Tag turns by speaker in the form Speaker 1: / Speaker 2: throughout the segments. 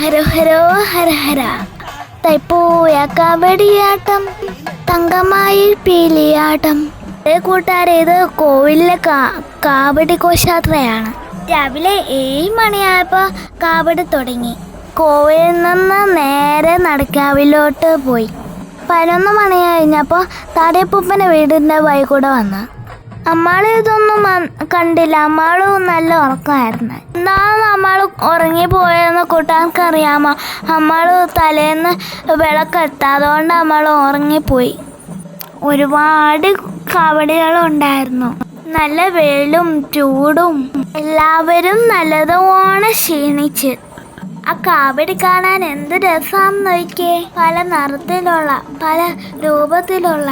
Speaker 1: ഹരോ ഹരോ ഹര ഹര തൈപ്പൂയ കബഡിയാട്ടം തങ്കമായി പീലിയാട്ടം. കൂട്ടുകാരെ ഇത് കോവിലിലെ കാ ഘോഷയാത്രയാണ്. രാവിലെ ഏഴ് മണിയായപ്പോൾ കാവടി തുടങ്ങി. കോവിലിൽ നിന്ന് നേരെ നടക്കാവിലോട്ട് പോയി. പതിനൊന്ന് മണി കഴിഞ്ഞപ്പോൾ താടിയപ്പൂപ്പന്റെ വീടിന്റെ വഴി കൂടെ വന്നു. അമ്മാൾ ഇതൊന്നും കണ്ടില്ല. അമ്മാൾ നല്ല ഉറക്കമായിരുന്നു. എന്താണ് അമ്മാൾ ഉറങ്ങിപ്പോയെന്ന് കൂട്ടുകാർക്ക് അറിയാമോ അമ്മാൾ തലേന്ന് വിളക്കെടുത്ത. അതുകൊണ്ട് അമ്മാൾ ഉറങ്ങിപ്പോയി. ഒരുപാട് കവടികളുണ്ടായിരുന്നു നല്ല വെയിലും ചൂടും. എല്ലാവരും നല്ലതുപോലെ ക്ഷീണിച്ച്. ആ കാവടി കാണാൻ എന്ത് രസമാണെന്ന് നോക്കിയേ. പല നിറത്തിലുള്ള പല രൂപത്തിലുള്ള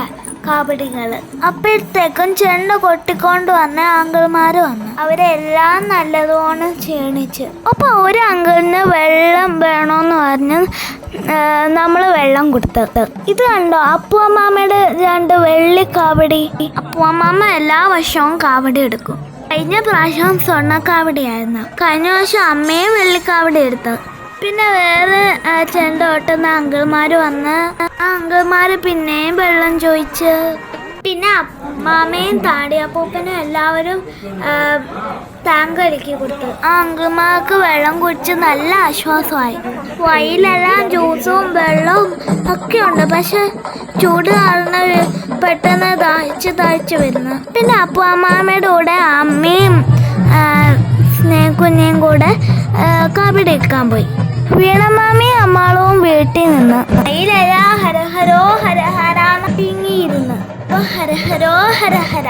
Speaker 1: കാവടികൾ അപ്പോഴത്തേക്കും ചെണ്ട കൊട്ടിക്കൊണ്ട് വന്ന അങ്കിൾമാർ വന്നു. അവരെല്ലാം നല്ലതുപോലെ ക്ഷീണിച്ച്. അപ്പൊ ഒരു അങ്കിളിന് വെള്ളം വേണമെന്ന് പറഞ്ഞ് നമ്മൾ വെള്ളം കൊടുത്തത്. ഇത് കണ്ടോ? അപ്പു അമ്മാമ്മയുടെ രണ്ട് വെള്ളി കാവടി അപ്പു അമ്മാമ്മ എല്ലാ വർഷവും കാവടി എടുക്കും. കഴിഞ്ഞ പ്രാവശ്യം സ്വർണ കാവടിയായിരുന്നു കഴിഞ്ഞ വർഷം അമ്മയും വെള്ളിക്കാവടി എടുത്തത്. പിന്നെ വേറെ ചെണ്ട കൊട്ടുന്ന അങ്കിൾമാര് വന്ന് ആ അങ്കിൾമാര് പിന്നെയും വെള്ളം ചോദിച്ച് പിന്നെ അമ്മാമയും താടിയപ്പൂപ്പനും എല്ലാവരും താങ്ക് അടിക്കി കൊടുത്തു. ആ അങ്കിൾമാർക്ക് വെള്ളം കുടിച്ച് നല്ല ആശ്വാസമായി. വയലെല്ലാം ജ്യൂസും വെള്ളവും ഒക്കെ ഉണ്ട് പക്ഷെ ചൂട് കാരണം പെട്ടെന്ന് ദാഹിച്ച് ദാഹിച്ച് വരുന്നു. പിന്നെ അപ്പു അമ്മാമ്മയുടെ കൂടെ അമ്മയും കബഡി എടുക്കാൻ പോയി വീണമാമി അമ്മാളവും വീട്ടിൽ നിന്ന്. വയലല ഹര ഹരോ ഹര ഹര പിങ്ങിയിരുന്നു. അപ്പൊ ഹര ഹരോ ഹര ഹര